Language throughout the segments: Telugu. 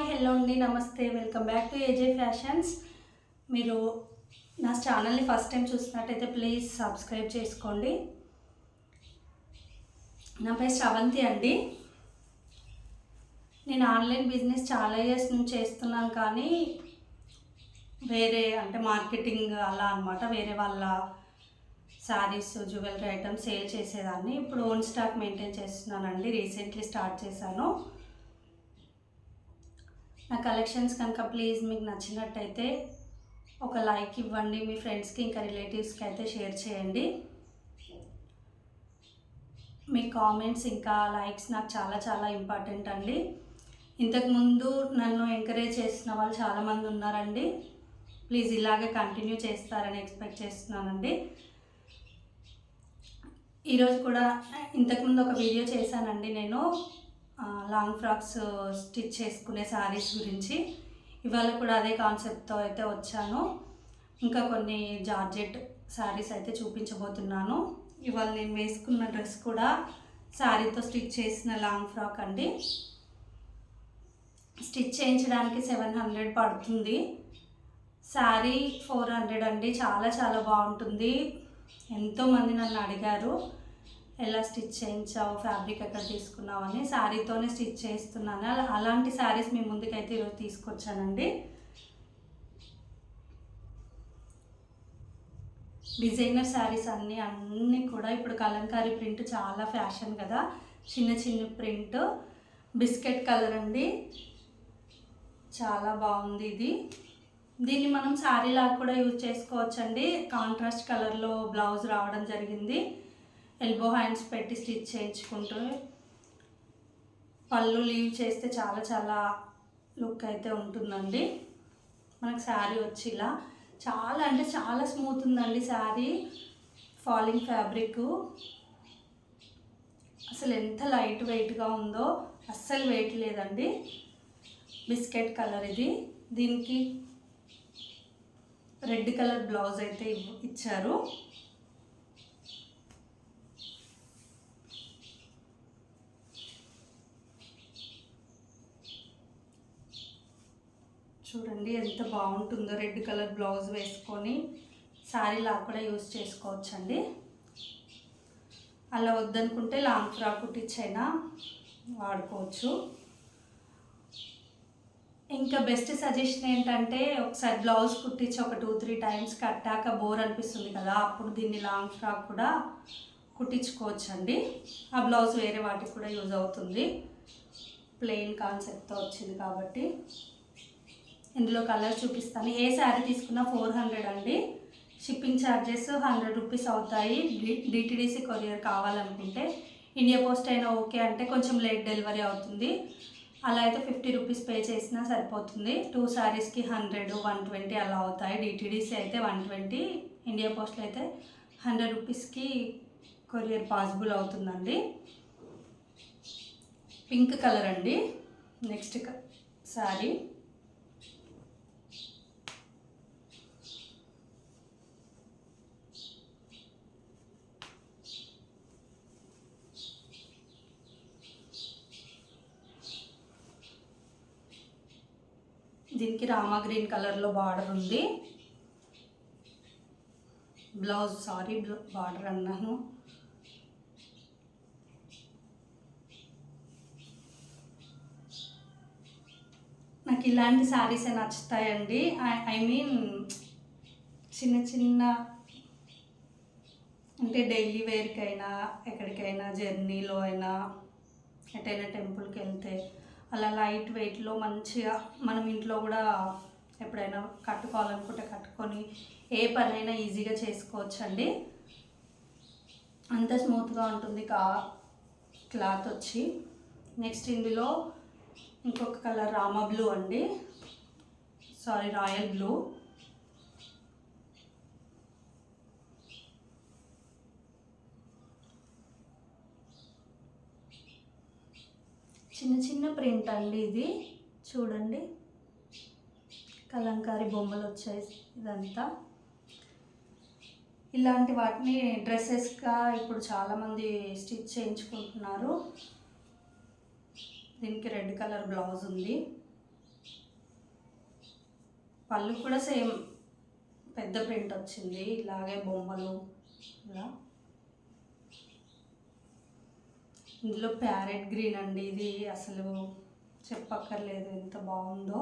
హాయ్ హలో అండి నమస్తే. Welcome back to AJ fashions మీరు నా ఛానల్ని ఫస్ట్ టైం చూసినట్టయితే ప్లీజ్ సబ్స్క్రైబ్ చేసుకోండి. నా పేరు శ్రవంతి అండి. నేను ఆన్లైన్ బిజినెస్ చాలా ఇయర్స్ నుంచి చేస్తున్నాను కానీ వేరే అంటే మార్కెటింగ్ అలా అనమాట వేరే వాళ్ళ శారీస్ జ్యువెలరీ ఐటమ్స్ సేల్ చేసేదాన్ని. ఇప్పుడు ఓన్ స్టాక్ మెయింటైన్ చేస్తున్నానండి. రీసెంట్లీ స్టార్ట్ చేశాను. నా కలెక్షన్స్ కనుక ప్లీజ్ మీకు నచ్చినట్టయితే ఒక లైక్ ఇవ్వండి మీ ఫ్రెండ్స్కి ఇంకా రిలేటివ్స్కి అయితే షేర్ చేయండి. మీ కామెంట్స్ ఇంకా లైక్స్ నాకు చాలా చాలా ఇంపార్టెంట్ అండి. ఇంతకుముందు నన్ను ఎంకరేజ్ చేసిన వాళ్ళు చాలామంది ఉన్నారండి. ప్లీజ్ ఇలాగే కంటిన్యూ చేస్తారని ఎక్స్పెక్ట్ చేస్తున్నానండి. ఈరోజు కూడా ఇంతకుముందు ఒక వీడియో చేశానండి నేను. లాంగ్ ఫ్రాక్స్ స్టిచ్ చేసుకునే శారీస్ గురించి. ఇవాళ కూడా అదే కాన్సెప్ట్తో అయితే వచ్చాను. ఇంకా కొన్ని జార్జెట్ శారీస్ అయితే చూపించబోతున్నాను. ఇవాళ నేను వేసుకున్న డ్రెస్ కూడా శారీతో స్టిచ్ చేసిన లాంగ్ ఫ్రాక్ అండి. స్టిచ్ చేయించడానికి సెవెన్ హండ్రెడ్ పడుతుంది. శారీ ఫోర్ హండ్రెడ్ అండి. చాలా చాలా బాగుంటుంది. ఎంతోమంది నన్ను అడిగారు. ఎలా స్టిచ్ చేయించావు ఫ్యాబ్రిక్ ఎక్కడ తీసుకున్నావు అని శారీతోనే స్టిచ్ చేస్తున్నాను అలా అలాంటి శారీస్ మీ ముందుకైతే ఈరోజు తీసుకొచ్చానండి. డిజైనర్ శారీస్ అన్నీ అన్నీ కూడా ఇప్పుడు కలంకారీ ప్రింట్ చాలా ఫ్యాషన్ కదా. చిన్న చిన్న ప్రింట్. బిస్కెట్ కలర్ అండి. చాలా బాగుంది ఇది. దీన్ని మనం శారీ లాగా కూడా యూజ్ చేసుకోవచ్చండి. కాంట్రాస్ట్ కలర్లో బ్లౌజ్ రావడం జరిగింది. ఎల్బో హ్యాండ్స్ పెట్టి స్టిచ్ చేయించుకుంటూ పళ్ళు లీవ్ చేస్తే చాలా చాలా లుక్ అయితే ఉంటుందండి. మనకు శారీ వచ్చి ఇలా చాలా అంటే చాలా స్మూత్ ఉందండి శారీ. ఫాలింగ్ ఫ్యాబ్రిక్ అసలు ఎంత లైట్ వెయిట్గా ఉందో అస్సలు వెయిట్ లేదండి. బిస్కెట్ కలర్ ఇది. దీనికి రెడ్ కలర్ బ్లౌజ్ అయితే ఇవ్- ఇచ్చారు. చూడండి ఎంత బాగుంటుందో రెడ్ కలర్ బ్లౌజ్ వేసుకొని శారీలా కూడా యూస్ చేసుకోవచ్చండి. అలా వద్దనుకుంటే లాంగ్ ఫ్రాక్ కుట్టించైనా వాడుకోవచ్చు. ఇంకా బెస్ట్ సజెషన్ ఏంటంటే ఒకసారి బ్లౌజ్ కుట్టించి ఒక టూ త్రీ టైమ్స్ కట్టాక బోర్ అనిపిస్తుంది కదా అప్పుడు దీన్ని లాంగ్ ఫ్రాక్ కూడా కుట్టించుకోవచ్చండి. ఆ బ్లౌజ్ వేరే వాటికి కూడా యూజ్ అవుతుంది. ప్లెయిన్ కాన్సెప్ట్తో వచ్చింది కాబట్టి. ఇందులో కలర్ చూపిస్తాను. ఏ శారీ తీసుకున్నా ఫోర్ హండ్రెడ్ అండి. షిప్పింగ్ ఛార్జెస్ హండ్రెడ్ రూపీస్ అవుతాయి. డిటిడిసి కొరియర్ కావాలనుకుంటే. ఇండియా పోస్ట్ అయినా ఓకే అంటే కొంచెం లేట్ డెలివరీ అవుతుంది. అలా అయితే ఫిఫ్టీ రూపీస్ పే చేసినా సరిపోతుంది. టూ శారీస్కి హండ్రెడ్ వన్ ట్వంటీ అలా అవుతాయి. డిటిడిసి అయితే వన్ ట్వంటీ ఇండియా పోస్ట్లో అయితే హండ్రెడ్ రూపీస్కి కొరియర్ పాసిబుల్ అవుతుందండి. పింక్ కలర్ అండి. నెక్స్ట్ శారీ దీనికి రామా గ్రీన్ కలర్లో బార్డర్ ఉంది. బ్లౌజ్ సారీ బార్డర్ అన్నాను. నాకు ఇలాంటి శారీసే నచ్చుతాయండి. ఐ మీన్ చిన్న చిన్న అంటే డైలీ వేర్కైనా ఎక్కడికైనా జర్నీలో అయినా ఎటైనా టెంపుల్కి వెళ్తే అలా లైట్ వెయిట్లో మంచిగా మనం ఇంట్లో కూడా ఎప్పుడైనా కట్టుకోవాలనుకుంటే కట్టుకొని ఏ పనైనా ఈజీగా చేసుకోవచ్చండి. అంత స్మూత్గా ఉంటుంది కా క్లాత్ వచ్చి. నెక్స్ట్ ఇందులో ఇంకొక కలర్ రామా బ్లూ అండి. Sorry royal blue. చిన్న చిన్న ప్రింట్ అండి ఇది. చూడండి. కలంకారీ బొమ్మలు వచ్చాయి ఇదంతా. ఇలాంటి వాటిని డ్రెస్సెస్గా ఇప్పుడు చాలామంది స్టిచ్ చేయించుకుంటున్నారు. దీనికి రెడ్ కలర్ బ్లౌజ్ ఉంది. పళ్ళు కూడా సేమ్ పెద్ద ప్రింట్ వచ్చింది. ఇలాగే బొమ్మలు ఇలా. ఇందులో ప్యారెట్ గ్రీన్ అండి. ఇది అసలు చెప్పక్కర్లేదు ఎంత బాగుందో.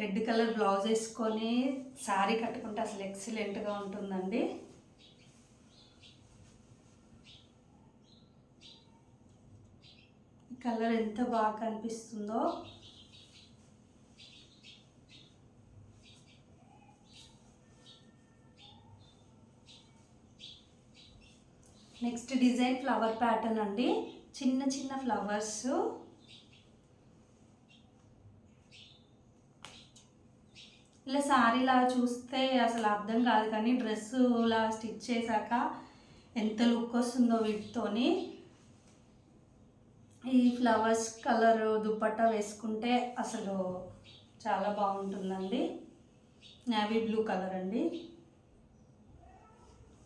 రెడ్ కలర్ బ్లౌజ్ వేసుకొని శారీ కట్టుకుంటే అసలు ఎక్సలెంట్గా ఉంటుందండి. కలర్ ఎంత బాగా కనిపిస్తుందో. నెక్స్ట్ డిజైన్ ఫ్లవర్ ప్యాటర్న్ అండి. చిన్న చిన్న ఫ్లవర్స్. ఇలా శారీలా చూస్తే అసలు అర్థం కాదు కానీ డ్రెస్సులా స్టిచ్ చేశాక ఎంత లుక్ వస్తుందో వీటితోని. ఈ ఫ్లవర్స్ కలర్ దుప్పట్టా వేసుకుంటే అసలు చాలా బాగుంటుందండి. నేవీ బ్లూ కలర్ అండి.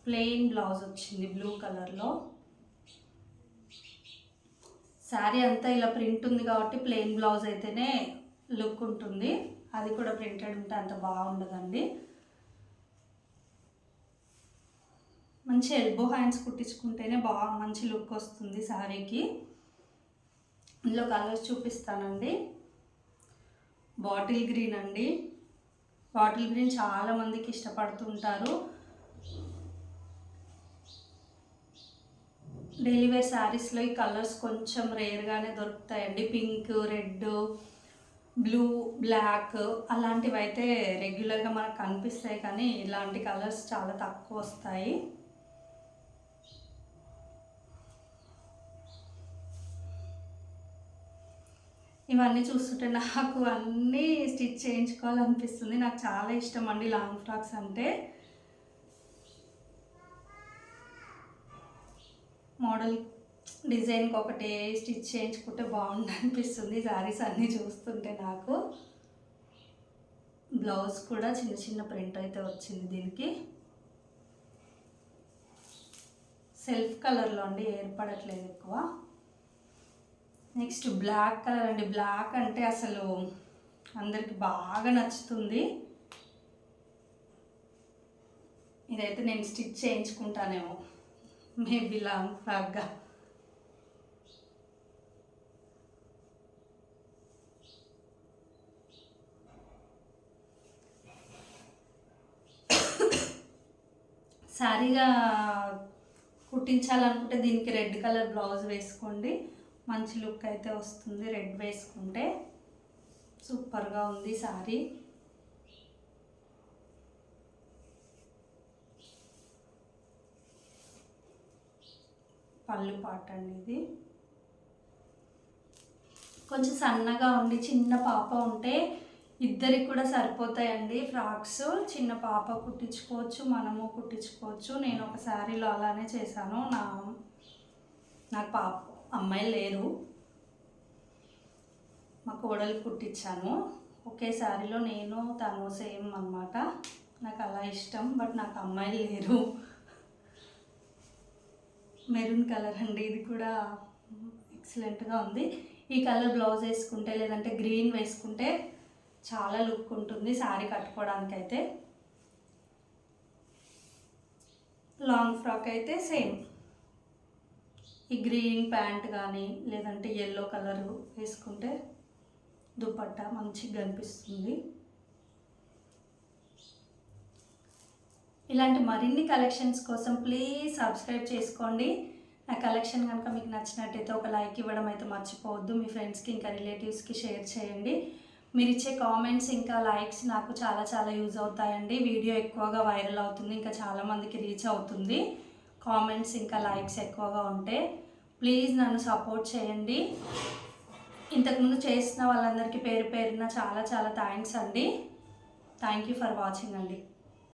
ప్లెయిన్ బ్లౌజ్ వచ్చింది బ్లూ కలర్లో. శారీ అంతా ఇలా ప్రింట్ ఉంది కాబట్టి ప్లెయిన్ బ్లౌజ్ అయితేనే లుక్ ఉంటుంది. అది కూడా ప్రింటెడ్ ఉంటే అంత బాగుండదండి. మంచి ఎల్బో హ్యాండ్స్ కుట్టించుకుంటేనే బాగా మంచి లుక్ వస్తుంది శారీకి. ఇందులో కలర్స్ చూపిస్తానండి. బాటిల్ గ్రీన్ అండి. బాటిల్ గ్రీన్ చాలా మందికి ఇష్టపడుతుంటారు డైలీ వేర్ శారీస్లో ఈ కలర్స్ కొంచెం రేర్గానే దొరుకుతాయండి. పింక్ రెడ్ బ్లూ బ్లాక్ అలాంటివి అయితే రెగ్యులర్గా మనకు కనిపిస్తాయి కానీ ఇలాంటి కలర్స్ చాలా తక్కువ వస్తాయి. ఇవన్నీ చూస్తుంటే నాకు అన్నీ స్టిచ్ చేయించుకోవాలనిపిస్తుంది. నాకు చాలా ఇష్టం అండి లాంగ్ ఫ్రాక్స్ అంటే. మోడల్ డిజైన్కి ఒకటే స్టిచ్ చేయించుకుంటే బాగుంది అనిపిస్తుంది శారీస్ అన్నీ చూస్తుంటే నాకు. బ్లౌజ్ కూడా చిన్న చిన్న ప్రింట్ అయితే వచ్చింది దీనికి. సెల్ఫ్ కలర్లో అండి ఏర్పడట్లేదు ఎక్కువ. నెక్స్ట్ బ్లాక్ కలర్ అండి. బ్లాక్ అంటే అసలు అందరికి బాగా నచ్చుతుంది. ఇదైతే నేను స్టిచ్ చేయించుకుంటానేమో. మేబీ లాంగ్ ఫ్రాక్గా శారీగా కుట్టించాలనుకుంటే దీనికి రెడ్ కలర్ బ్లౌజ్ వేసుకోండి. మంచి లుక్ అయితే వస్తుంది. రెడ్ వేసుకుంటే సూపర్గా ఉంది శారీ పళ్ళు పాట అండి ఇది. కొంచెం సన్నగా ఉండి చిన్న పాప ఉంటే ఇద్దరికి కూడా సరిపోతాయండి ఫ్రాక్స్. చిన్న పాప కుట్టించుకోవచ్చు మనము కుట్టించుకోవచ్చు. నేను ఒక శారీలో అలానే చేశాను. నా నాకు పాప అమ్మాయిలు లేరు. మా కోడలు కుట్టించాను. ఒకే శారీలో నేను తను సేమ్ అనమాట నాకు అలా ఇష్టం బట్ నాకు అమ్మాయిలు లేరు. మెరూన్ కలర్ అండి. ఇది కూడా ఎక్సలెంట్గా ఉంది. ఈ కలర్ బ్లౌజ్ వేసుకుంటే లేదంటే గ్రీన్ వేసుకుంటే చాలా లుక్ ఉంటుంది శారీ కట్టుకోవడానికి అయితే లాంగ్ ఫ్రాక్ అయితే సేమ్ ఈ గ్రీన్ ప్యాంట్ కానీ లేదంటే ఎల్లో కలరు వేసుకుంటే దుపట్టా మంచిగా కనిపిస్తుంది ఇలాంటి మరిన్ని కలెక్షన్స్ కోసం ప్లీజ్ సబ్స్క్రైబ్ చేసుకోండి. నా కలెక్షన్ కనుక మీకు నచ్చినట్టయితే ఒక లైక్ ఇవ్వడం అయితే మర్చిపోవద్దు. మీ ఫ్రెండ్స్కి ఇంకా రిలేటివ్స్కి షేర్ చేయండి. మీరు ఇచ్చే కామెంట్స్ ఇంకా లైక్స్ నాకు చాలా చాలా యూజ్ అవుతాయండి. వీడియో ఎక్కువగా వైరల్ అవుతుంది. ఇంకా చాలామందికి రీచ్ అవుతుంది. కామెంట్స్ ఇంకా లైక్స్ ఎక్కువగా ఉంటే ప్లీజ్ నన్ను సపోర్ట్ చేయండి. ఇంతకుముందు చేసిన వాళ్ళందరికీ పేరు పేరున చాలా చాలా థ్యాంక్స్ అండి. థ్యాంక్ యూ ఫర్ వాచింగ్ అండి.